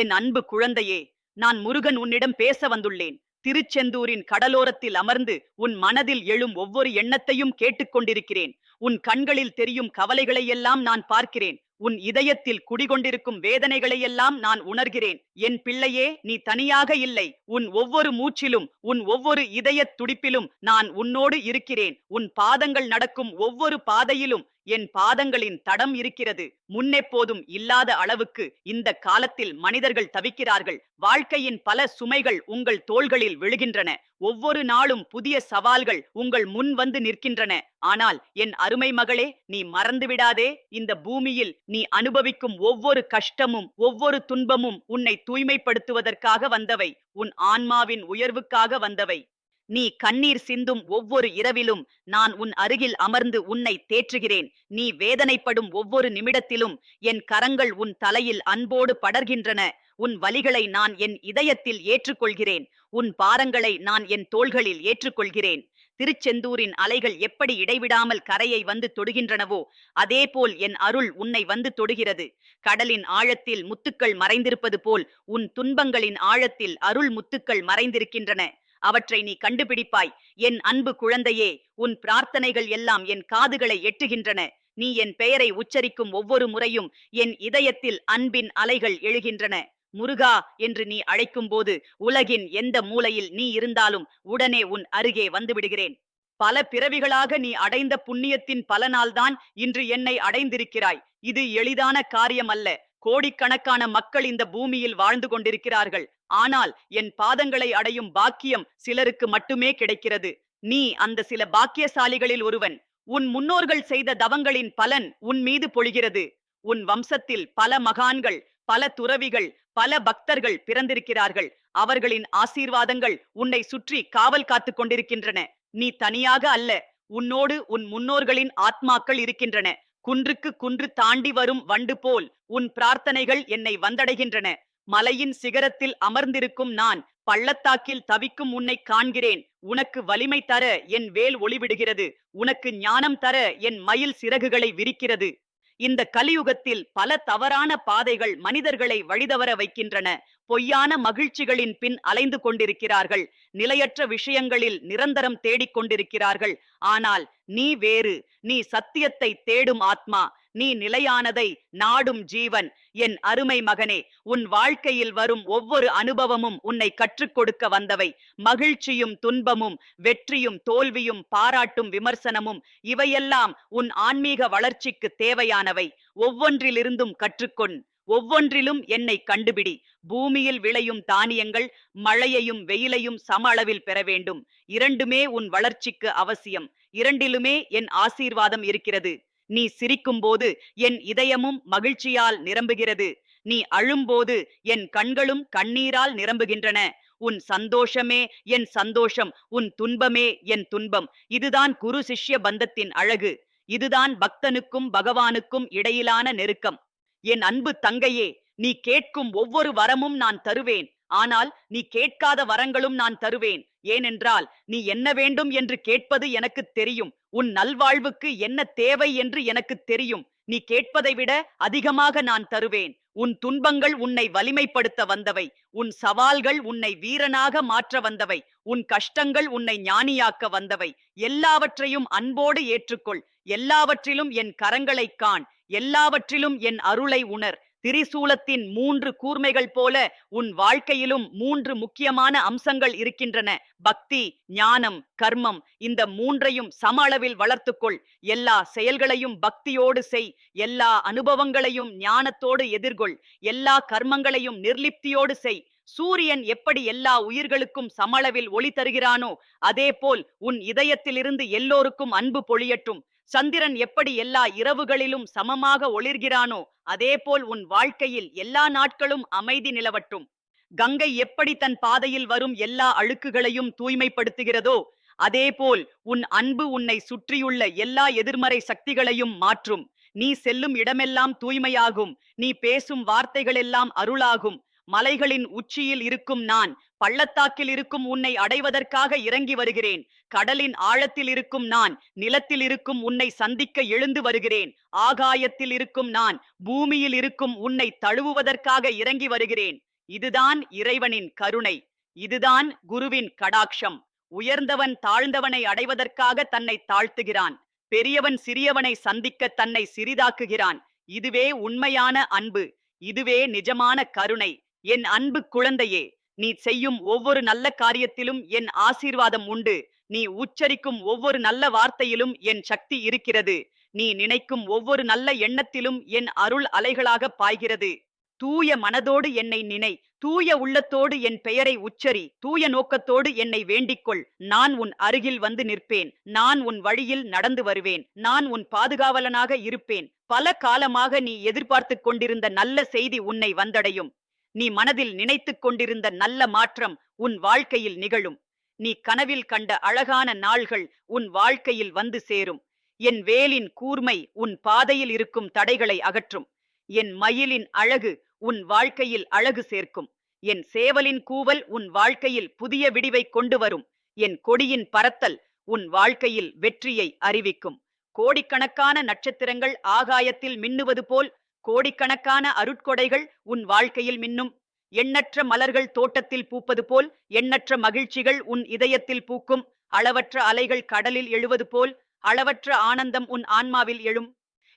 என் அன்பு குழந்தையே நான் முருகன் உன்னிடம் பேச வந்துள்ளேன். திருச்செந்தூரின் கடலோரத்தில் அமர்ந்து உன் மனதில் எழும் ஒவ்வொரு எண்ணத்தையும் கேட்டுக்கொண்டிருக்கிறேன் உன் கண்களில் தெரியும் கவலைகளையெல்லாம் நான் பார்க்கிறேன். உன் இதயத்தில் குடிகொண்டிருக்கும் வேதனைகளையெல்லாம் நான் உணர்கிறேன். என் பிள்ளையே நீ தனியாக இல்லை. உன் ஒவ்வொரு மூச்சிலும் உன் ஒவ்வொரு இதயத் துடிப்பிலும் நான் உன்னோடு இருக்கிறேன். உன் பாதங்கள் நடக்கும் ஒவ்வொரு பாதையிலும் என் பாதங்களின் தடம் இருக்கிறது. முன்னெப்போதும் இல்லாத அளவுக்கு இந்த காலத்தில் மனிதர்கள் தவிக்கிறார்கள். வாழ்க்கையின் பல சுமைகள் உங்கள் தோள்களில் விழுகின்றன. ஒவ்வொரு நாளும் புதிய சவால்கள் உங்கள் முன் வந்து நிற்கின்றன. ஆனால் என் அருமை மகளே நீ மறந்துவிடாதே இந்த பூமியில் நீ அனுபவிக்கும் ஒவ்வொரு கஷ்டமும் ஒவ்வொரு துன்பமும் உன்னை தூய்மைப்படுத்துவதற்காக வந்தவை உன் ஆன்மாவின் உயர்வுக்காக வந்தவை. நீ கண்ணீர் சிந்தும் ஒவ்வொரு இரவிலும் நான் உன் அருகில் அமர்ந்து உன்னை தேற்றுகிறேன். நீ வேதனைப்படும் ஒவ்வொரு நிமிடத்திலும் என் கரங்கள் உன் தலையில் அன்போடு படர்கின்றன. உன் வலிகளை நான் என் இதயத்தில் ஏற்றுக்கொள்கிறேன். உன் பாரங்களை நான் என் தோள்களில் ஏற்றுக்கொள்கிறேன். திருச்செந்தூரின் அலைகள் எப்படி இடைவிடாமல் கரையை வந்து தொடுகின்றனவோ அதேபோல் என் அருள் உன்னை வந்து தொடுகிறது. கடலின் ஆழத்தில் முத்துக்கள் மறைந்திருப்பது போல் உன் துன்பங்களின் ஆழத்தில் அருள் முத்துக்கள் மறைந்திருக்கின்றன. அவற்றை நீ கண்டுபிடிப்பாய். என் அன்பு குழந்தையே உன் பிரார்த்தனைகள் எல்லாம் என் காதுகளை எட்டுகின்றன. நீ என் பெயரை உச்சரிக்கும் ஒவ்வொரு முறையும் என் இதயத்தில் அன்பின் அலைகள் எழுகின்றன. முருகா என்று நீ அழைக்கும்போது உலகின் எந்த மூலையில் நீ இருந்தாலும் உடனே உன் அருகே வந்துவிடுகிறேன். பல பிறவிகளாக நீ அடைந்த புண்ணியத்தின் பலனால்தான் இன்று என்னை அடைந்திருக்கிறாய். இது எளிதான காரியம் அல்ல கோடிக்கணக்கான மக்கள் இந்த பூமியில் வாழ்ந்து கொண்டிருக்கிறார்கள். ஆனால் என் பாதங்களை அடையும் பாக்கியம் சிலருக்கு மட்டுமே கிடைக்கிறது. நீ அந்த சில பாக்கியசாலிகளில் ஒருவன். உன் முன்னோர்கள் செய்த தவங்களின் பலன் உன் மீது பொழிகிறது. உன் வம்சத்தில் பல மகான்கள் பல துறவிகள் பல பக்தர்கள் பிறந்திருக்கிறார்கள். அவர்களின் ஆசீர்வாதங்கள் உன்னை சுற்றி காவல் காத்துக் கொண்டிருக்கின்றன. நீ தனியாக அல்ல உன்னோடு உன் முன்னோர்களின் ஆத்மாக்கள் இருக்கின்றன. குன்றுக்கு குன்று தாண்டி வரும் வண்டு போல் உன் பிரார்த்தனைகள் என்னை வந்தடைகின்றன. மலையின் சிகரத்தில் அமர்ந்திருக்கும் நான் பள்ளத்தாக்கில் தவிக்கும் உன்னை காண்கிறேன். உனக்கு வலிமை தர என் வேல் ஒளிவிடுகிறது. உனக்கு ஞானம் தர என் மயில் சிறகுகளை விரிக்கிறது. இந்த கலியுகத்தில் பல தவறான பாதைகள் மனிதர்களை வழிதவர வைக்கின்றன. பொய்யான மகிழ்ச்சிகளின் பின் அலைந்து கொண்டிருக்கிறார்கள். நிலையற்ற விஷயங்களில் நிரந்தரம் தேடிக் கொண்டிருக்கிறார்கள் ஆனால் நீ வேறு நீ சத்தியத்தை தேடும் ஆத்மா. நீ நிலையானதை நாடும் ஜீவன். என் அருமை மகனே உன் வாழ்க்கையில் வரும் ஒவ்வொரு அனுபவமும் உன்னை கற்றுக் கொடுக்க வந்தவை. மகிழ்ச்சியும் துன்பமும் வெற்றியும் தோல்வியும் பாராட்டும் விமர்சனமும் இவையெல்லாம் உன் ஆன்மீக வளர்ச்சிக்கு தேவையானவை. ஒவ்வொன்றிலிருந்தும் கற்றுக்கொண். ஒவ்வொன்றிலும் என்னை கண்டுபிடி. பூமியில் விளையும் தானியங்கள் மழையையும் வெயிலையும் சம அளவில் பெற வேண்டும். இரண்டுமே உன் வளர்ச்சிக்கு அவசியம். இரண்டிலுமே என் ஆசீர்வாதம் இருக்கிறது. நீ சிரிக்கும்போது என் இதயமும் மகிழ்ச்சியால் நிரம்புகிறது. நீ அழும்போது என் கண்களும் கண்ணீரால் நிரம்புகின்றன. உன் சந்தோஷமே என் சந்தோஷம் உன் துன்பமே என் துன்பம். இதுதான் குரு சிஷ்ய பந்தத்தின் அழகு. இதுதான் பக்தனுக்கும் பகவானுக்கும் இடையிலான நெருக்கம். என் அன்பு தங்கையே நீ கேட்கும் ஒவ்வொரு வரமும் நான் தருவேன். ஆனால் நீ கேட்காத வரங்களும் நான் தருவேன். ஏனென்றால் நீ என்ன வேண்டும் என்று கேட்பது எனக்கு தெரியும். உன் நல்வாழ்வுக்கு என்ன தேவை என்று எனக்கு தெரியும். நீ கேட்பதை விட அதிகமாக நான் தருவேன். உன் துன்பங்கள் உன்னை வலிமைப்படுத்த வந்தவை. உன் சவால்கள் உன்னை வீரனாக மாற்ற வந்தவை. உன் கஷ்டங்கள் உன்னை ஞானியாக்க வந்தவை. எல்லாவற்றையும் அன்போடு ஏற்றுக்கொள். எல்லாவற்றிலும் என் கரங்களைக் காண். எல்லாவற்றிலும் என் அருளை உணர். திரிசூலத்தின் மூன்று கூர்மைகள் போல உன் வாழ்க்கையிலும் மூன்று முக்கியமான அம்சங்கள் இருக்கின்றன. பக்தி ஞானம் கர்மம் இந்த மூன்றையும் சம அளவில் வளர்த்துக்கொள். எல்லா செயல்களையும் பக்தியோடு செய். எல்லா அனுபவங்களையும் ஞானத்தோடு எதிர்கொள். எல்லா கர்மங்களையும் நிர்லிப்தியோடு செய். சூரியன் எப்படி எல்லா உயிர்களுக்கும் சமளவில் ஒளி தருகிறானோ அதேபோல் உன் இதயத்திலிருந்து எல்லோருக்கும் அன்பு பொழியட்டும். சந்திரன் எப்படி எல்லா இரவுகளிலும் சமமாக ஒளிர்கிறானோ அதேபோல் உன் வாழ்க்கையில் எல்லா நாட்களும் அமைதி நிலவட்டும். கங்கை எப்படி தன் பாதையில் வரும் எல்லா அழுக்குகளையும் தூய்மைப்படுத்துகிறதோ அதேபோல் உன் அன்பு உன்னை சுற்றியுள்ள எல்லா எதிர்மறை சக்திகளையும் மாற்றும். நீ செல்லும் இடமெல்லாம் தூய்மையாகும். நீ பேசும் வார்த்தைகளெல்லாம் அருளாகும். மலைகளின் உச்சியில் இருக்கும் நான் பள்ளத்தாக்கில் இருக்கும் உன்னை அடைவதற்காக இறங்கி வருகிறேன். கடலின் ஆழத்தில் இருக்கும் நான் நிலத்தில் இருக்கும் உன்னை சந்திக்க எழுந்து வருகிறேன். ஆகாயத்தில் இருக்கும் நான் பூமியில் இருக்கும் உன்னை தழுவுவதற்காக இறங்கி வருகிறேன். இதுதான் இறைவனின் கருணை. இதுதான் குருவின் கடாக்ஷம் உயர்ந்தவன் தாழ்ந்தவனை அடைவதற்காக தன்னை தாழ்த்துகிறான். பெரியவன் சிறியவனை சந்திக்க தன்னை சிறிதாக்குகிறான். இதுவே உண்மையான அன்பு. இதுவே நிஜமான கருணை. என் அன்பு குழந்தையே நீ செய்யும் ஒவ்வொரு நல்ல காரியத்திலும் என் ஆசீர்வாதம் உண்டு. நீ உச்சரிக்கும் ஒவ்வொரு நல்ல வார்த்தையிலும் என் சக்தி இருக்கிறது. நீ நினைக்கும் ஒவ்வொரு நல்ல எண்ணத்திலும் என் அருள் அலைகளாக பாய்கிறது. தூய மனதோடு என்னை நினை தூய உள்ளத்தோடு என் பெயரை உச்சரி தூய நோக்கத்தோடு என்னை வேண்டிக்கொள். நான் உன் அருகில் வந்து நிற்பேன். நான் உன் வழியில் நடந்து வருவேன். நான் உன் பாதுகாவலனாக இருப்பேன். பல காலமாக நீ எதிர்பார்த்துக் கொண்டிருந்த நல்ல செய்தி உன்னை வந்தடையும். நீ மனதில் நினைத்துக் கொண்டிருந்த நல்ல மாற்றம் உன் வாழ்க்கையில் நிகழும். நீ கனவில் கண்ட அழகான நாள்கள் உன் வாழ்க்கையில் வந்து சேரும். என் வேலின் கூர்மை உன் பாதையில் இருக்கும் தடைகளை அகற்றும். என் மயிலின் அழகு உன் வாழ்க்கையில் அழகு சேர்க்கும். என் சேவலின் கூவல் உன் வாழ்க்கையில் புதிய விடிவை கொண்டு வரும். என் கொடியின் பறத்தல் உன் வாழ்க்கையில் வெற்றியை அறிவிக்கும். கோடிக்கணக்கான நட்சத்திரங்கள் ஆகாயத்தில் மின்னுவது போல் கோடிக்கணக்கான அருட்கொடைகள் உன் வாழ்க்கையில் மின்னும். எண்ணற்ற மலர்கள் தோட்டத்தில் பூப்பது போல் எண்ணற்ற மகிழ்ச்சிகள் உன் இதயத்தில் பூக்கும். அளவற்ற அலைகள் கடலில் எழுவது போல் அளவற்ற ஆனந்தம் உன் ஆன்மாவில் எழும்.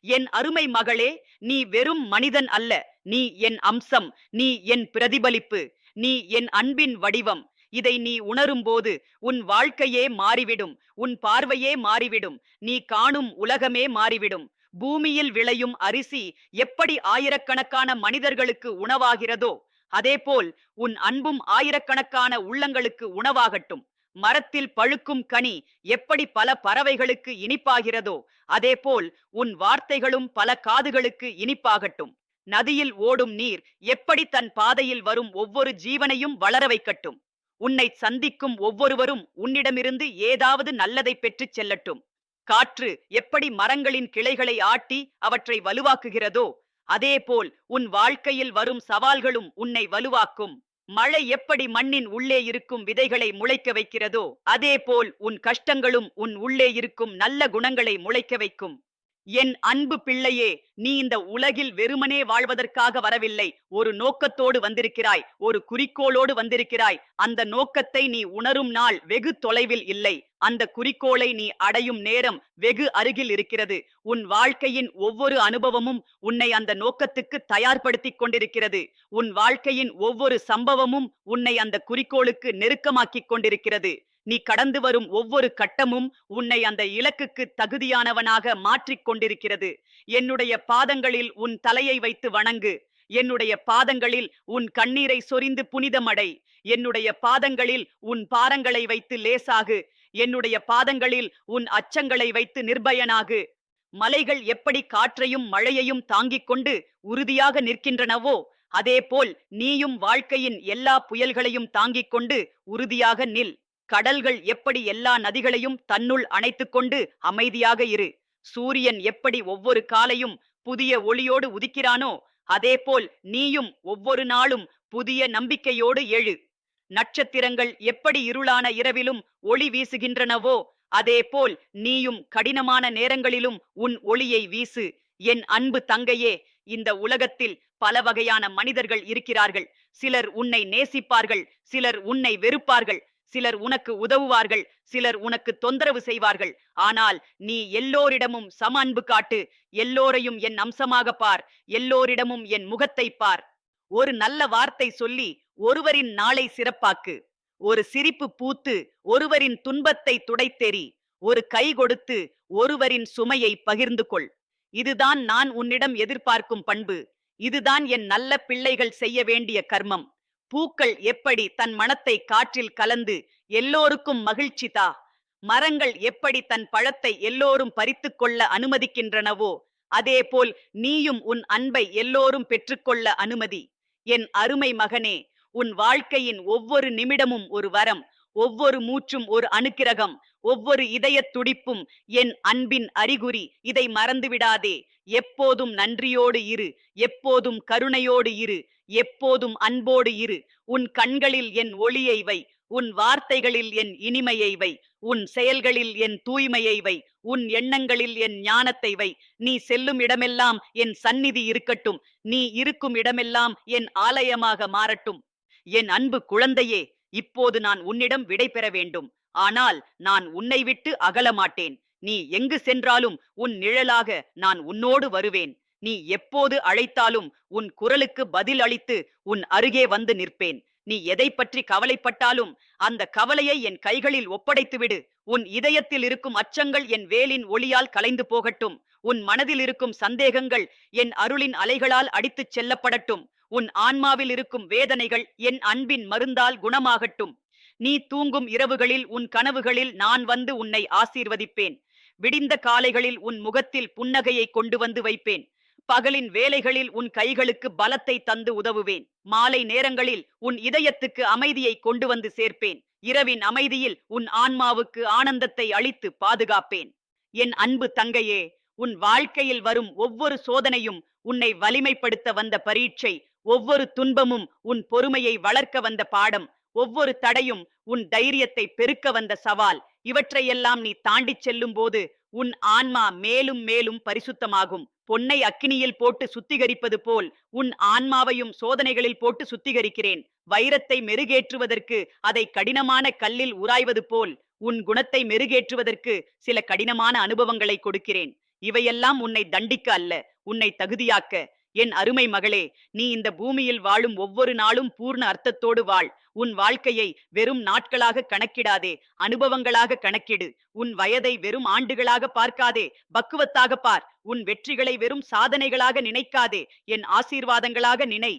என் அருமை மகளே நீ வெறும் மனிதன் அல்ல. நீ என் அம்சம் நீ என் பிரதிபலிப்பு நீ என் அன்பின் வடிவம். இதை நீ உணரும்போது உன் வாழ்க்கையே மாறிவிடும். உன் பார்வையே மாறிவிடும். நீ காணும் உலகமே மாறிவிடும். பூமியில் விளையும் அரிசி எப்படி ஆயிரக்கணக்கான மனிதர்களுக்கு உணவாகிறதோ அதேபோல் உன் அன்பும் ஆயிரக்கணக்கான உள்ளங்களுக்கு உணவாகட்டும். மரத்தில் பழுக்கும் கனி எப்படி பல பறவைகளுக்கு இனிப்பாகிறதோ அதேபோல் உன் வார்த்தைகளும் பல காதுகளுக்கு இனிப்பாகட்டும். நதியில் ஓடும் நீர் எப்படி தன் பாதையில் வரும் ஒவ்வொரு ஜீவனையும் வளர வைக்கட்டும். உன்னை சந்திக்கும் ஒவ்வொருவரும் உன்னிடமிருந்து ஏதாவது நல்லதை பெற்றுச் செல்லட்டும். காற்று எப்படி மரங்களின் கிளைகளை ஆட்டி அவற்றை வலுவாக்குகிறதோ அதேபோல் உன் வாழ்க்கையில் வரும் சவால்களும் உன்னை வலுவாக்கும். மழை எப்படி மண்ணின் உள்ளே இருக்கும் விதைகளை முளைக்க வைக்கிறதோ அதேபோல் உன் கஷ்டங்களும் உன் உள்ளே இருக்கும் நல்ல குணங்களை முளைக்க வைக்கும். என் அன்பு பிள்ளையே நீ இந்த உலகில் வெறுமனே வாழ்வதற்காக வரவில்லை. ஒரு நோக்கத்தோடு வந்திருக்கிறாய் ஒரு குறிக்கோளோடு வந்திருக்கிறாய். அந்த நோக்கத்தை நீ உணரும் நாள் வெகு தொலைவில் இல்லை. அந்த குறிக்கோளை நீ அடையும் நேரம் வெகு அருகில் இருக்கிறது. உன் வாழ்க்கையின் ஒவ்வொரு அனுபவமும் உன்னை அந்த நோக்கத்துக்கு தயார்படுத்திக் கொண்டிருக்கிறது. உன் வாழ்க்கையின் ஒவ்வொரு சம்பவமும் உன்னை அந்த குறிக்கோளுக்கு நெருக்கமாக்கிக் கொண்டிருக்கிறது. நீ கடந்து வரும் ஒவ்வொரு கட்டமும் உன்னை அந்த இலக்குக்கு தகுதியானவனாக மாற்றிக் கொண்டிருக்கிறது. என்னுடைய பாதங்களில் உன் தலையை வைத்து வணங்கு. என்னுடைய பாதங்களில் உன் கண்ணீரை சொரிந்து புனிதமடை. என்னுடைய பாதங்களில் உன் பாரங்களை வைத்து லேசாகு. என்னுடைய பாதங்களில் உன் அச்சங்களை வைத்து நிர்பயனாகு. மலைகள் எப்படி காற்றையும் மழையையும் தாங்கிக் கொண்டு உறுதியாக நிற்கின்றனவோ அதேபோல் நீயும் வாழ்க்கையின் எல்லா புயல்களையும் தாங்கிக் கொண்டு உறுதியாக நில். கடல்கள் எப்படி எல்லா நதிகளையும் தன்னுள் அணைத்துக் கொண்டு அமைதியாக இரு. சூரியன் எப்படி ஒவ்வொரு காலையும் புதிய ஒளியோடு உதிக்கிறானோ அதேபோல் நீயும் ஒவ்வொரு நாளும் புதிய நம்பிக்கையோடு எழு நட்சத்திரங்கள் எப்படி இருளான இரவிலும் ஒளி வீசுகின்றனவோ அதேபோல் நீயும் கடினமான நேரங்களிலும் உன் ஒளியை வீசு. என் அன்பு தங்கையே இந்த உலகத்தில் பல வகையான மனிதர்கள் இருக்கிறார்கள். சிலர் உன்னை நேசிப்பார்கள் சிலர் உன்னை வெறுப்பார்கள். சிலர் உனக்கு உதவுவார்கள் சிலர் உனக்கு தொந்தரவு செய்வார்கள். ஆனால் நீ எல்லோரிடமும் சம அன்பு காட்டு எல்லோரையும் என் அம்சமாக பார் எல்லோரிடமும் என் முகத்தை பார். ஒரு நல்ல வார்த்தை சொல்லி ஒருவரின் நாளை சிறப்பாக்கு. ஒரு சிரிப்பு பூத்து ஒருவரின் துன்பத்தை துடைத்தெறி ஒரு கை கொடுத்து ஒருவரின் சுமையை பகிர்ந்து கொள். இதுதான் நான் உன்னிடம் எதிர்பார்க்கும் பண்பு. இதுதான் என் நல்ல பிள்ளைகள் செய்ய வேண்டிய கர்மம். பூக்கள் எப்படி தன் மனத்தை காற்றில் கலந்து எல்லோருக்கும் மகிழ்ச்சி தா? மரங்கள் எப்படி தன் பழத்தை எல்லோரும் பறித்துக் கொள்ள அனுமதிக்கின்றனவோ அதேபோல் நீயும் உன் அன்பை எல்லோரும் பெற்றுக்கொள்ள அனுமதி. என் அருமை மகனே உன் வாழ்க்கையின் ஒவ்வொரு நிமிடமும் ஒரு வரம் ஒவ்வொரு மூச்சும் ஒரு அணுக்கிரகம் ஒவ்வொரு இதயத் துடிப்பும் என் அன்பின் அறிகுறி. இதை மறந்துவிடாதே. எப்போதும் நன்றியோடு இரு எப்போதும் கருணையோடு இரு. எப்போதும் அன்போடு இரு. உன் கண்களில் என் ஒளியை வை. உன் வார்த்தைகளில் என் இனிமையை வை. உன் செயல்களில் என் தூய்மையை வை. உன் எண்ணங்களில் என் ஞானத்தை வை. நீ செல்லும் இடமெல்லாம் என் சந்நிதி இருக்கட்டும். நீ இருக்கும் இடமெல்லாம் என் ஆலயமாக மாறட்டும். என் அன்பு குழந்தையே இப்போது நான் உன்னிடம் விடை பெற வேண்டும். ஆனால் நான் உன்னை விட்டு அகலமாட்டேன் நீ எங்கு சென்றாலும் உன் நிழலாக நான் உன்னோடு வருவேன். நீ எப்போது அழைத்தாலும் உன் குரலுக்கு பதில் அளித்து உன் அருகே வந்து நிற்பேன். நீ எதை பற்றி கவலைப்பட்டாலும் அந்த கவலையை என் கைகளில் ஒப்படைத்துவிடு. உன் இதயத்தில் இருக்கும் அச்சங்கள் என் வேலின் ஒளியால் கலைந்து போகட்டும். உன் மனதில் இருக்கும் சந்தேகங்கள் என் அருளின் அலைகளால் அடித்துச் செல்லப்படட்டும். உன் ஆன்மாவில் இருக்கும் வேதனைகள் என் அன்பின் மருந்தால் குணமாகட்டும். நீ தூங்கும் இரவுகளில் உன் கனவுகளில் நான் வந்து உன்னை ஆசீர்வதிப்பேன். விடிந்த காலைகளில் உன் முகத்தில் புன்னகையை கொண்டு வந்து வைப்பேன். பகலின் வேலைகளில் உன் கைகளுக்கு பலத்தை தந்து உதவுவேன். மாலை நேரங்களில் உன் இதயத்துக்கு அமைதியை கொண்டு வந்து சேர்ப்பேன். இரவின் அமைதியில் உன் ஆன்மாவுக்கு ஆனந்தத்தை அளித்து பாதுகாப்பேன். என் அன்பு தங்கையே உன் வாழ்க்கையில் வரும் ஒவ்வொரு சோதனையும் உன்னை வலிமைப்படுத்த வந்த பரீட்சை ஒவ்வொரு துன்பமும் உன் பொறுமையை வளர்க்க வந்த பாடம் ஒவ்வொரு தடையும் உன் தைரியத்தை பெருக்க வந்த சவால் இவற்றையெல்லாம் நீ தாண்டிச் செல்லும் போது உன் ஆன்மா மேலும் மேலும் பரிசுத்தமாகும். பொன்னை அக்கினியில் போட்டு சுத்திகரிப்பது போல் உன் ஆன்மாவையும் சோதனைகளில் போட்டு சுத்திகரிக்கிறேன். வைரத்தை மெருகேற்றுவதற்கு அதை கடினமான கல்லில் உராய்வது போல் உன் குணத்தை மெருகேற்றுவதற்கு சில கடினமான அனுபவங்களை கொடுக்கிறேன். இவையெல்லாம் உன்னை தண்டிக்க அல்ல உன்னை தகுதியாக்க. என் அருமை மகளே நீ இந்த பூமியில் வாழும் ஒவ்வொரு நாளும் பூர்ண அர்த்தத்தோடு வாழ். உன் வாழ்க்கையை வெறும் நாட்களாக கணக்கிடாதே அனுபவங்களாக கணக்கிடு. உன் வயதை வெறும் ஆண்டுகளாக பார்க்காதே பக்குவத்தாக பார். உன் வெற்றிகளை வெறும் சாதனைகளாக நினைக்காதே என் ஆசீர்வாதங்களாக நினை.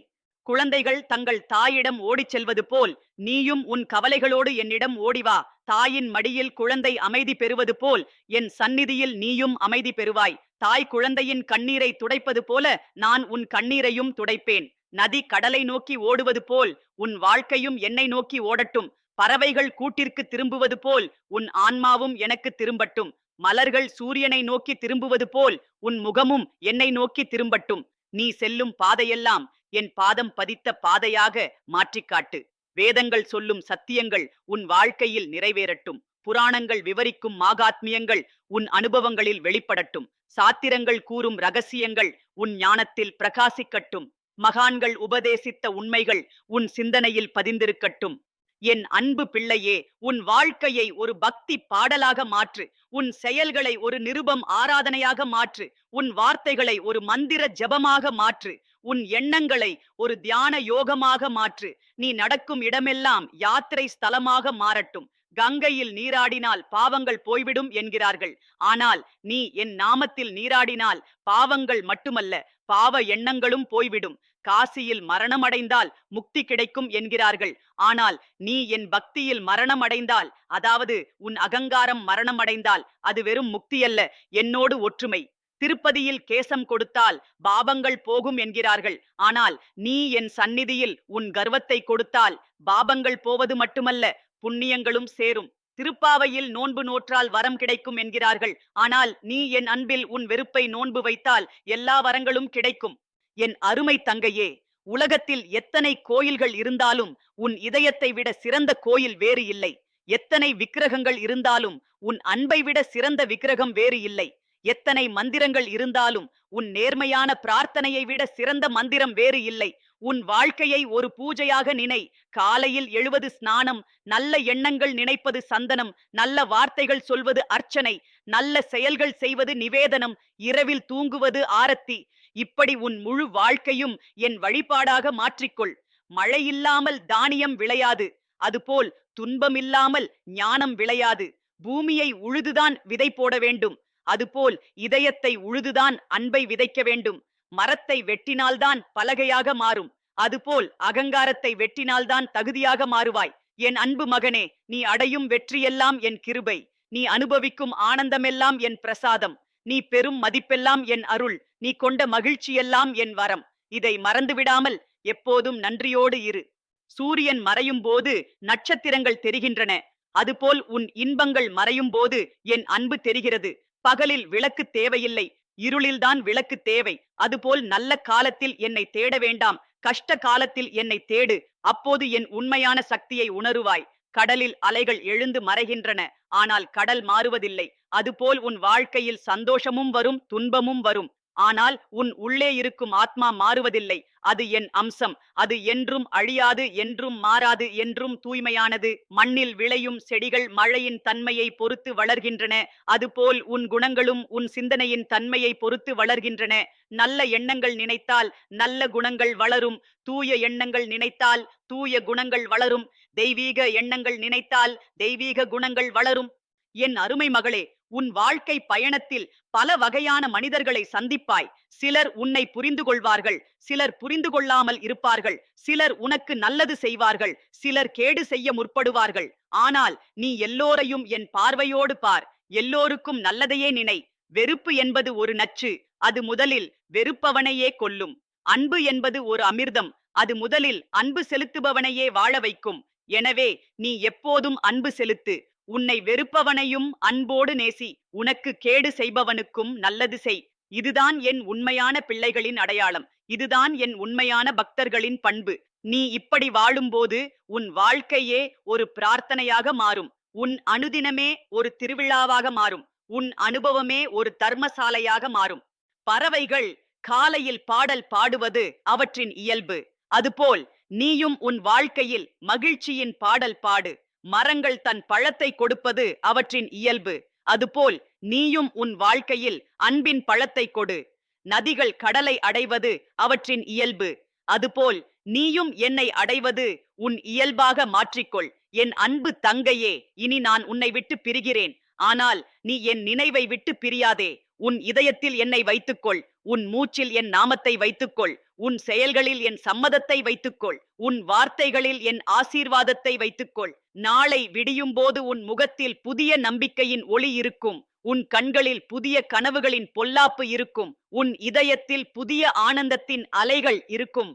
குழந்தைகள் தங்கள் தாயிடம் ஓடிச் செல்வது போல் நீயும் உன் கவலைகளோடு என்னிடம் ஓடிவா தாயின் மடியில் குழந்தை அமைதி பெறுவது போல் என் சந்நிதியில் நீயும் அமைதி பெறுவாய். தாய் குழந்தையின் கண்ணீரை துடைப்பது போல நான் உன் கண்ணீரையும் துடைப்பேன். நதி கடலை நோக்கி ஓடுவது போல் உன் வாழ்க்கையும் என்னை நோக்கி ஓடட்டும். பறவைகள் கூட்டிற்கு திரும்புவது போல் உன் ஆன்மாவும் எனக்கு திரும்பட்டும். மலர்கள் சூரியனை நோக்கி திரும்புவது போல் உன் முகமும் என்னை நோக்கி திரும்பட்டும். நீ செல்லும் பாதையெல்லாம் என் பாதம் பதித்த பாதையாக மாற்றிக்காட்டு. வேதங்கள் சொல்லும் சத்தியங்கள் உன் வாழ்க்கையில் நிறைவேறட்டும். புராணங்கள் விவரிக்கும் மாகாத்மியங்கள் உன் அனுபவங்களில் வெளிப்படட்டும். சாத்திரங்கள் கூறும் ரகசியங்கள் உன் ஞானத்தில் பிரகாசிக்கட்டும். மகான்கள் உபதேசித்த உண்மைகள் உன் சிந்தனையில் பதிந்திருக்கட்டும். என் அன்பு பிள்ளையே உன் வாழ்க்கையை ஒரு பக்தி பாடலாக மாற்று. உன் செயல்களை ஒரு நிருபம் ஆராதனையாக மாற்று. உன் வார்த்தைகளை ஒரு மந்திர ஜெபமாக மாற்று. உன் எண்ணங்களை ஒரு தியான யோகமாக மாற்று. நீ நடக்கும் இடமெல்லாம் யாத்திரை ஸ்தலமாக மாறட்டும். கங்கையில் நீராடினால் பாவங்கள் போய்விடும் என்கிறார்கள். ஆனால் நீ என் நாமத்தில் நீராடினால் பாவங்கள் மட்டுமல்ல பாவ எண்ணங்களும் போய்விடும். காசியில் மரணமடைந்தால் முக்தி கிடைக்கும் என்கிறார்கள். ஆனால் நீ என் பக்தியில் மரணமடைந்தால் அதாவது உன் அகங்காரம் மரணமடைந்தால் அது வெறும் முக்தியல்ல என்னோடு ஒற்றுமை. திருப்பதியில் கேசம் கொடுத்தால் பாபங்கள் போகும் என்கிறார்கள். ஆனால் நீ என் சந்நிதியில் உன் கர்வத்தை கொடுத்தால் பாபங்கள் போவது மட்டுமல்ல புண்ணியங்களும் சேரும். திருப்பாவையில் நோன்பு நோற்றால் வரம் கிடைக்கும் என்கிறார்கள். ஆனால் நீ என் அன்பில் உன் வெறுப்பை நோன்பு வைத்தால் எல்லா வரங்களும் கிடைக்கும். என் அருமை தங்கையே உலகத்தில் எத்தனை கோயில்கள் இருந்தாலும் உன் இதயத்தை விட சிறந்த கோயில் வேறு இல்லை. எத்தனை விக்கிரகங்கள் இருந்தாலும் உன் அன்பை விட சிறந்த விக்கிரகம் வேறு இல்லை. எத்தனை மந்திரங்கள் இருந்தாலும் உன் நேர்மையான பிரார்த்தனையை விட சிறந்த மந்திரம் வேறு இல்லை. உன் வாழ்க்கையை ஒரு பூஜையாக நினை. காலையில் எழுவது ஸ்நானம் நல்ல எண்ணங்கள் நினைப்பது சந்தனம் நல்ல வார்த்தைகள் சொல்வது அர்ச்சனை நல்ல செயல்கள் செய்வது நிவேதனம் இரவில் தூங்குவது ஆரத்தி. இப்படி உன் முழு வாழ்க்கையும் என் வழிபாடாக மாற்றிக்கொள். மழை இல்லாமல் தானியம் விளையாது அதுபோல் துன்பமில்லாமல் ஞானம் விளையாது. பூமியை உழுதுதான் விதை போட வேண்டும் அதுபோல் இதயத்தை உழுதுதான் அன்பை விதைக்க வேண்டும். மரத்தை வெட்டினால்தான் பலகையாக மாறும். அதுபோல் அகங்காரத்தை வெட்டினால்தான் தகுதியாக மாறுவாய். என் அன்பு மகனே நீ அடையும் வெற்றியெல்லாம் என் கிருபை. நீ அனுபவிக்கும் ஆனந்தமெல்லாம் என் பிரசாதம். நீ பெரும் மதிப்பெல்லாம் என் அருள். நீ கொண்ட மகிழ்ச்சியெல்லாம் என் வரம். இதை மறந்துவிடாமல் எப்போதும் நன்றியோடு இரு. சூரியன் மறையும் போது நட்சத்திரங்கள் தெரிகின்றன. அதுபோல் உன் இன்பங்கள் மறையும் போது என் அன்பு தெரிகிறது. பகலில் விளக்கு தேவையில்லை. இருளில்தான் விளக்கு தேவை. அதுபோல் நல்ல காலத்தில் என்னை தேட வேண்டாம். கஷ்ட காலத்தில் என்னை தேடு. அப்போது என் உண்மையான சக்தியை உணருவாய். கடலில் அலைகள் எழுந்து மறைகின்றன. ஆனால் கடல் மாறுவதில்லை. அதுபோல் உன் வாழ்க்கையில் சந்தோஷமும் வரும் துன்பமும் வரும். ஆனால் உன் உள்ளே இருக்கும் ஆத்மா மாறுவதில்லை. அது என் அம்சம். அது என்றும் அழியாது என்றும் மாறாது என்றும் தூய்மையானது. மண்ணில் விளையும் செடிகள் மழையின் தன்மையை பொறுத்து வளர்கின்றன. அதுபோல் உன் குணங்களும் உன் சிந்தனையின் தன்மையை பொறுத்து வளர்கின்றன. நல்ல எண்ணங்கள் நினைத்தால் நல்ல குணங்கள் வளரும். தூய எண்ணங்கள் நினைத்தால் தூய குணங்கள் வளரும். தெய்வீக எண்ணங்கள் நினைத்தால் தெய்வீக குணங்கள் வளரும். என் அருமை மகளே உன் வாழ்க்கை பயணத்தில் பல வகையான மனிதர்களை சந்திப்பாய். சிலர் உன்னை புரிந்து கொள்வார்கள் சிலர் புரிந்து கொள்ளாமல் இருப்பார்கள். சிலர் உனக்கு நல்லது செய்வார்கள். சிலர் கேடு செய்ய முற்படுவார்கள். ஆனால் நீ எல்லோரையும் என் பார்வையோடு பார். எல்லோருக்கும் நல்லதையே நினை. வெறுப்பு என்பது ஒரு நச்சு. அது முதலில் வெறுப்பவனையே கொல்லும். அன்பு என்பது ஒரு அமிர்தம். அது முதலில் அன்பு செலுத்துபவனையே வாழ வைக்கும். எனவே நீ எப்போதும் அன்பு செலுத்து. உன்னை வெறுப்பவனையும் அன்போடு நேசி. உனக்கு கேடு செய்பவனுக்கும் நல்லது செய். இதுதான் என் உண்மையான பிள்ளைகளின் அடையாளம். இதுதான் என் உண்மையான பக்தர்களின் பண்பு. நீ இப்படி வாழும்போது உன் வாழ்க்கையே ஒரு பிரார்த்தனையாக மாறும். உன் அனுதினமே ஒரு திருவிழாவாக மாறும். உன் அனுபவமே ஒரு தர்மசாலையாக மாறும். பறவைகள் காலையில் பாடல் பாடுவது அவற்றின் இயல்பு. அதுபோல் நீயும் உன் வாழ்க்கையில் மகிழ்ச்சியின் பாடல் பாடு. மரங்கள் தன் பழத்தை கொடுப்பது அவற்றின் இயல்பு. அதுபோல் நீயும் உன் வாழ்க்கையில் அன்பின் பழத்தை கொடு. நதிகள் கடலை அடைவது அவற்றின் இயல்பு. அதுபோல் நீயும் என்னை அடைவது உன் இயல்பாக மாற்றிக்கொள். என் அன்பு தங்கையே இனி நான் உன்னை விட்டு பிரிகிறேன். ஆனால் நீ என் நினைவை விட்டு பிரியாதே. உன் இதயத்தில் என்னை வைத்துக்கொள். உன் மூச்சில் என் நாமத்தை வைத்துக்கொள். உன் செயல்களில் என் சம்மதத்தை வைத்துக்கொள். உன் வார்த்தைகளில் என் ஆசீர்வாதத்தை வைத்துக்கொள். நாளை விடியும் போது உன் முகத்தில் புதிய நம்பிக்கையின் ஒளி இருக்கும். உன் கண்களில் புதிய கனவுகளின் பொல்லாப்பு இருக்கும். உன் இதயத்தில் புதிய ஆனந்தத்தின் அலைகள் இருக்கும்.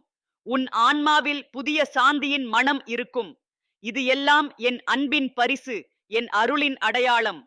உன் ஆன்மாவில் புதிய சாந்தியின் மனம் இருக்கும். இது எல்லாம் என் அன்பின் பரிசு என் அருளின் அடையாளம்.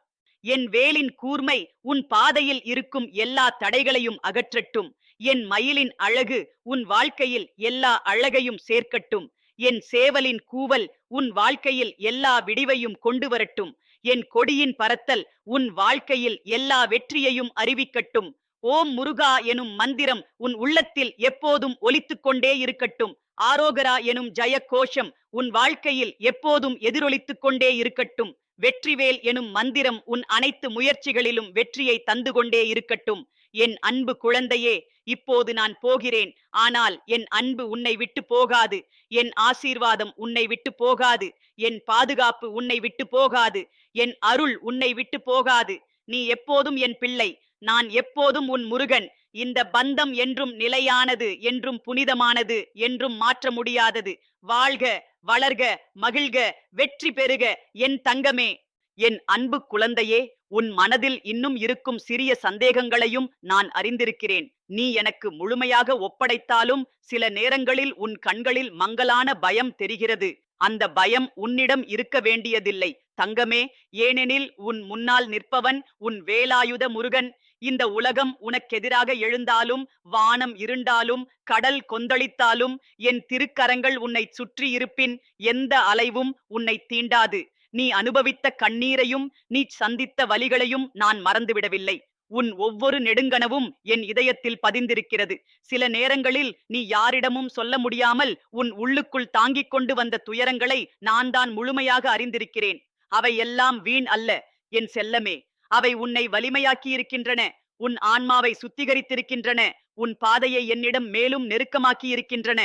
என் வேலின் கூர்மை உன் பாதையில் இருக்கும் எல்லா தடைகளையும் அகற்றட்டும். என் மயிலின் அழகு உன் வாழ்க்கையில் எல்லா அழகையும் சேர்க்கட்டும். என் சேவலின் கூவல் உன் வாழ்க்கையில் எல்லா விடிவையும் கொண்டு வரட்டும். என் கொடியின் பறத்தல் உன் வாழ்க்கையில் எல்லா வெற்றியையும் அறிவிக்கட்டும். ஓம் முருகா எனும் மந்திரம் உன் உள்ளத்தில் எப்போதும் ஒலித்துக் கொண்டே இருக்கட்டும். ஆரோகரா எனும் ஜய கோஷம் உன் வாழ்க்கையில் எப்போதும் எதிரொலித்துக் கொண்டே இருக்கட்டும். வெற்றிவேல் எனும் மந்திரம் உன் அனைத்து முயற்சிகளிலும் வெற்றியை தந்து கொண்டே இருக்கட்டும். என் அன்பு குழந்தையே இப்போது நான் போகிறேன். ஆனால் என் அன்பு உன்னை விட்டு போகாது. என் ஆசீர்வாதம் உன்னை விட்டு போகாது. என் பாதுகாப்பு உன்னை விட்டு போகாது. என் அருள் உன்னை விட்டு போகாது. நீ எப்போதும் என் பிள்ளை. நான் எப்போதும் உன் முருகன். இந்த பந்தம் என்றும் நிலையானது என்றும் புனிதமானது என்றும் மாற்ற முடியாதது. வாழ்க வளர்க மகிழ்க வெற்றி பெறுக என் தங்கமே. என் அன்பு குழந்தையே உன் மனதில் இன்னும் இருக்கும் சிறிய சந்தேகங்களையும் நான் அறிந்திருக்கிறேன். நீ எனக்கு முழுமையாக ஒப்படைத்தாலும் சில நேரங்களில் உன் கண்களில் மங்கலான பயம் தெரிகிறது. அந்த பயம் உன்னிடம் இருக்க வேண்டியதில்லை. தங்கமே ஏனெனில் உன் முன்னால் நிற்பவன் உன் வேலாயுத முருகன். இந்த உலகம் உனக்கெதிராக எழுந்தாலும் வானம் இருண்டாலும் கடல் கொந்தளித்தாலும் என் திருக்கரங்கள் உன்னை சுற்றி இருப்பின் எந்த அலைவும் உன்னை தீண்டாது. நீ அனுபவித்த கண்ணீரையும் நீ சந்தித்த வலிகளையும் நான் மறந்துவிடவில்லை. உன் ஒவ்வொரு நெடுங்கனவும் என் இதயத்தில் பதிந்திருக்கிறது. சில நேரங்களில் நீ யாரிடமும் சொல்ல முடியாமல் உன் உள்ளுக்குள் தாங்கிக் கொண்டு வந்த துயரங்களை நான் தான் முழுமையாக அறிந்திருக்கிறேன். அவை எல்லாம் வீண் அல்ல என் செல்லமே. அவை உன்னை வலிமையாக்கி இருக்கின்றன உன் ஆன்மாவை சுத்திகரித்திருக்கின்றன உன் பாதையை என்னிடம் மேலும் நெருக்கமாக்கி இருக்கின்றன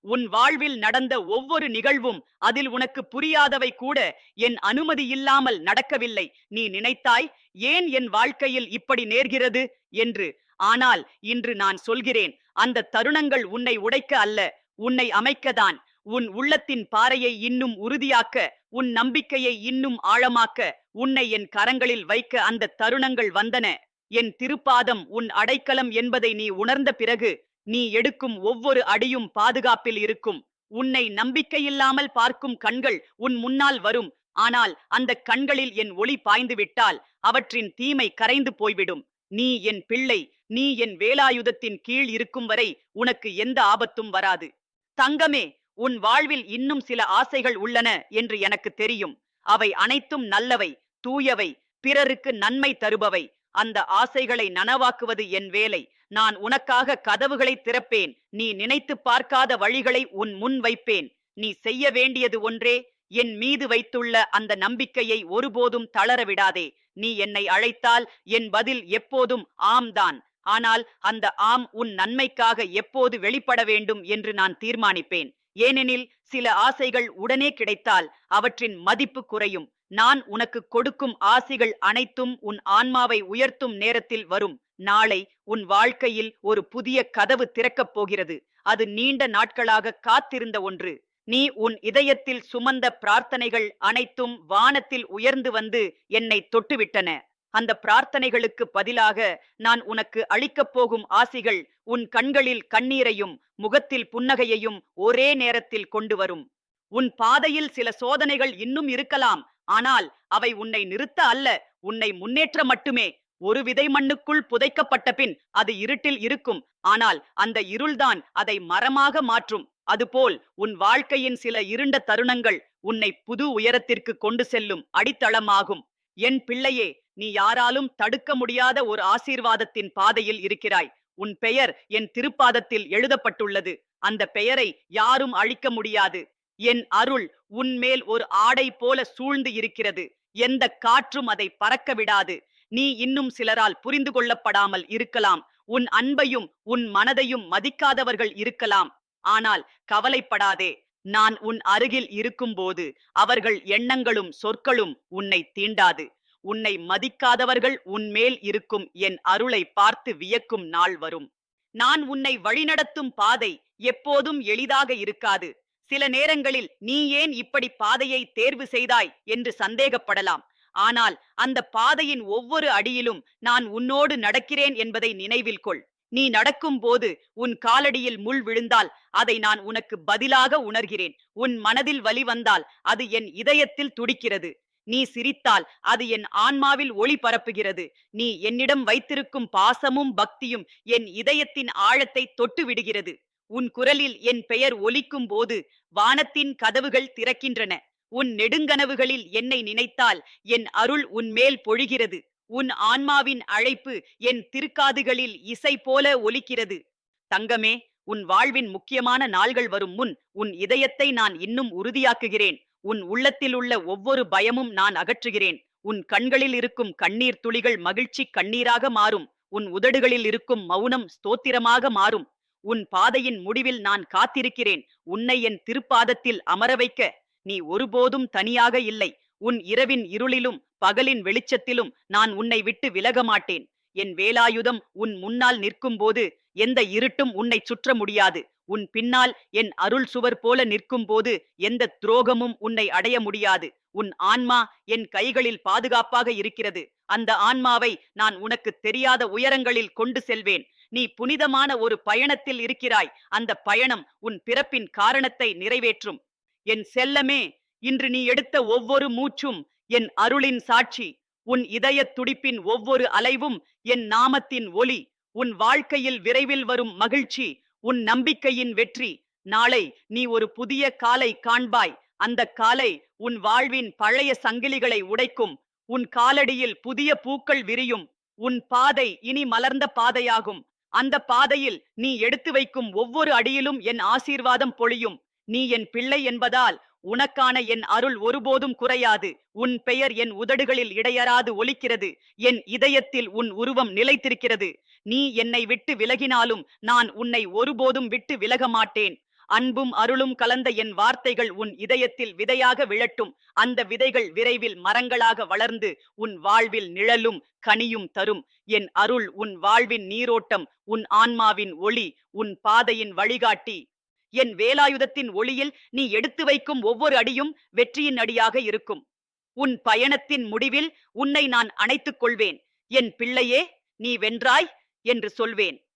உன் வாழ்வில் நடந்த ஒவ்வொரு நிகழ்வும் அதில் உனக்கு புரியாதவை கூட என் அனுமதி இல்லாமல் நடக்கவில்லை. நீ நினைத்தாய் ஏன் என் வாழ்க்கையில் இப்படி நேர்கிறது? என்று. ஆனால் இன்று நான் சொல்கிறேன் அந்த தருணங்கள் உன்னை உடைக்க அல்ல உன்னை அமைக்கதான். உன் உள்ளத்தின் பாறையை இன்னும் உறுதியாக்க உன் நம்பிக்கையை இன்னும் ஆழமாக்க உன்னை என் கரங்களில் வைக்க அந்த தருணங்கள் வந்தன. என் திருப்பாதம் உன் அடைக்கலம் என்பதை நீ உணர்ந்த பிறகு நீ எடுக்கும் ஒவ்வொரு அடியும் பாதுகாப்பில் இருக்கும். உன்னை நம்பிக்கையில்லாமல் பார்க்கும் கண்கள் உன் முன்னால் வரும். ஆனால் அந்த கண்களில் என் ஒளி பாய்ந்து விட்டால் அவற்றின் தீமை கரைந்து போய்விடும். நீ என் பிள்ளை நீ என் வேலாயுதத்தின் கீழ் இருக்கும் வரை உனக்கு எந்த ஆபத்தும் வராது. தங்கமே உன் வாழ்வில் இன்னும் சில ஆசைகள் உள்ளன என்று எனக்கு தெரியும். அவை அனைத்தும் நல்லவை தூயவை பிறருக்கு நன்மை தருபவை. அந்த ஆசைகளை நனவாக்குவது என் வேலை. நான் உனக்காக கதவுகளை திறப்பேன். நீ நினைத்து பார்க்காத வழிகளை உன் முன் வைப்பேன். நீ செய்ய வேண்டியது ஒன்றே என் மீது வைத்துள்ள அந்த நம்பிக்கையை ஒருபோதும் தளர விடாதே. நீ என்னை அழைத்தால் என் பதில் எப்போதும் ஆம்தான். ஆனால் அந்த ஆம் உன் நன்மைக்காக எப்போது வெளிப்பட வேண்டும் என்று நான் தீர்மானிப்பேன். ஏனெனில் சில ஆசைகள் உடனே கிடைத்தால் அவற்றின் மதிப்பு குறையும். நான் உனக்கு கொடுக்கும் ஆசைகள் அனைத்தும் உன் ஆன்மாவை உயர்த்தும் நேரத்தில் வரும். நாளை உன் வாழ்க்கையில் ஒரு புதிய கதவு திறக்கப் போகிறது. அது நீண்ட நாட்களாக காத்திருந்த ஒன்று. நீ உன் இதயத்தில் சுமந்த பிரார்த்தனைகள் அனைத்தும் வானத்தில் உயர்ந்து வந்து என்னை தொட்டுவிட்டன. அந்த பிரார்த்தனைகளுக்கு பதிலாக நான் உனக்கு அளிக்கப் போகும் ஆசிகள் உன் கண்களில் கண்ணீரையும் முகத்தில் புன்னகையையும் ஒரே நேரத்தில் கொண்டு வரும். உன் பாதையில் சில சோதனைகள் இன்னும் இருக்கலாம். ஆனால் அவை உன்னை நிறுத்த அல்ல உன்னை முன்னேற்ற மட்டுமே. ஒரு விதை மண்ணுக்குள் புதைக்கப்பட்ட பின் அது இருட்டில் இருக்கும். ஆனால் அந்த இருள்தான் அதை மரமாக மாற்றும். அதுபோல் உன் வாழ்க்கையின் சில இருண்ட தருணங்கள் உன்னை புது உயரத்திற்கு கொண்டு செல்லும் அடித்தளமாகும். என் பிள்ளையே நீ யாராலும் தடுக்க முடியாத ஒரு ஆசீர்வாதத்தின் பாதையில் இருக்கிறாய். உன் பெயர் என் திருப்பாதத்தில் எழுதப்பட்டுள்ளது. அந்த பெயரை யாரும் அழிக்க முடியாது. என் அருள் உன்மேல் ஒரு ஆடை போல சூழ்ந்து இருக்கிறது. எந்த காற்றும் அதை பறக்க விடாது. நீ இன்னும் சிலரால் புரிந்து கொள்ளப்படாமல் இருக்கலாம். உன் அன்பையும் உன் மனதையும் மதிக்காதவர்கள் இருக்கலாம். ஆனால் கவலைப்படாதே நான் உன் அருகில் இருக்கும்போது அவர்கள் எண்ணங்களும் சொற்களும் உன்னை தீண்டாது. உன்னை மதிக்காதவர்கள் உன்மேல் இருக்கும் என் அருளை பார்த்து வியக்கும் நாள் வரும். நான் உன்னை வழிநடத்தும் பாதை எப்போதும் எளிதாக இருக்காது. சில நேரங்களில் நீ ஏன் இப்படி பாதையை தேர்வு செய்தாய் என்று சந்தேகப்படலாம். ஆனால் அந்த பாதையின் ஒவ்வொரு அடியிலும் நான் உன்னோடு நடக்கிறேன் என்பதை நினைவில் கொள். நீ நடக்கும் போது உன் காலடியில் முள் விழுந்தால் அதை நான் உனக்கு பதிலாக உணர்கிறேன். உன் மனதில் வலி வந்தால் அது என் இதயத்தில் துடிக்கிறது. நீ சிரித்தால் அது என் ஆன்மாவில் ஒளி பரப்புகிறது. நீ என்னிடம் வைத்திருக்கும் பாசமும் பக்தியும் என் இதயத்தின் ஆழத்தை தொட்டு விடுகிறது. உன் குரலில் என் பெயர் ஒலிக்கும் போது வானத்தின் கதவுகள் திறக்கின்றன. உன் நெடுங்கனவுகளில் என்னை நினைத்தால் என் அருள் உன் மேல் பொழிகிறது. உன் ஆன்மாவின் அழைப்பு என் திருக்காதுகளில் இசை போல ஒலிக்கிறது. தங்கமே உன் வாழ்வின் முக்கியமான நாள்கள் வரும் முன் உன் இதயத்தை நான் இன்னும் உறுதியாக்குகிறேன். உன் உள்ளத்தில் உள்ள ஒவ்வொரு பயமும் நான் அகற்றுகிறேன். உன் கண்களில் இருக்கும் கண்ணீர் துளிகள் மகிழ்ச்சி கண்ணீராக மாறும். உன் உதடுகளில் இருக்கும் மௌனம் ஸ்தோத்திரமாக மாறும். உன் பாதையின் முடிவில் நான் காத்திருக்கிறேன். உன்னை என் திருப்பாதத்தில் அமர வைக்க நீ ஒருபோதும் தனியாக இல்லை. உன் இரவின் இருளிலும் பகலின் வெளிச்சத்திலும் நான் உன்னை விட்டு விலக மாட்டேன். என் வேலாயுதம் உன் முன்னால் நிற்கும்போது எந்த இருட்டும் உன்னை சுற்ற முடியாது. உன் பின்னால் என் அருள் சுவர் போல நிற்கும் போது எந்த துரோகமும் உன்னை அடைய முடியாது. உன் ஆன்மா என் கைகளில் பாதுகாப்பாக இருக்கிறது. அந்த ஆன்மாவை நான் உனக்கு தெரியாத உயரங்களில் கொண்டு செல்வேன். நீ புனிதமான ஒரு பயணத்தில் இருக்கிறாய். அந்த பயணம் உன் பிறப்பின் காரணத்தை நிறைவேற்றும். என் செல்லமே இன்று நீ எடுத்த ஒவ்வொரு மூச்சும் என் அருளின் சாட்சி. உன் இதயத் துடிப்பின் ஒவ்வொரு அலைவும் என் நாமத்தின் ஒலி. உன் வாழ்க்கையில் விரைவில் வரும் மகிழ்ச்சி உன் நம்பிக்கையின் வெற்றி. நாளை நீ ஒரு புதிய காலை காண்பாய். அந்த காலை உன் வாழ்வின் பழைய சங்கிலிகளை உடைக்கும். உன் காலடியில் புதிய பூக்கள் விரியும். உன் பாதை இனி மலர்ந்த பாதையாகும். அந்த பாதையில் நீ எடுத்து வைக்கும் ஒவ்வொரு அடியிலும் என் ஆசீர்வாதம் பொழியும். நீ என் பிள்ளை என்பதால் உனக்கான என் அருள் ஒருபோதும் குறையாது. உன் பெயர் என் உதடுகளில் இடையறாது ஒலிக்கிறது. என் இதயத்தில் உன் உருவம் நிலைத்திருக்கிறது. நீ என்னை விட்டு விலகினாலும் நான் உன்னை ஒருபோதும் விட்டு விலக மாட்டேன் அன்பும் அருளும் கலந்த என் வார்த்தைகள் உன் இதயத்தில் விதையாக விழட்டும். அந்த விதைகள் விரைவில் மரங்களாக வளர்ந்து உன் வாழ்வில் நிழலும் கனியும் தரும். என் அருள் உன் வாழ்வின் நீரோட்டம் உன் ஆன்மாவின் ஒளி உன் பாதையின் வழிகாட்டி. என் வேலாயுதத்தின் ஒளியில் நீ எடுத்து வைக்கும் ஒவ்வொரு அடியும் வெற்றியின் அடியாக இருக்கும். உன் பயணத்தின் முடிவில் உன்னை நான் அணைத்துக் கொள்வேன். என் பிள்ளையே நீ வென்றாய் என்று சொல்வேன்.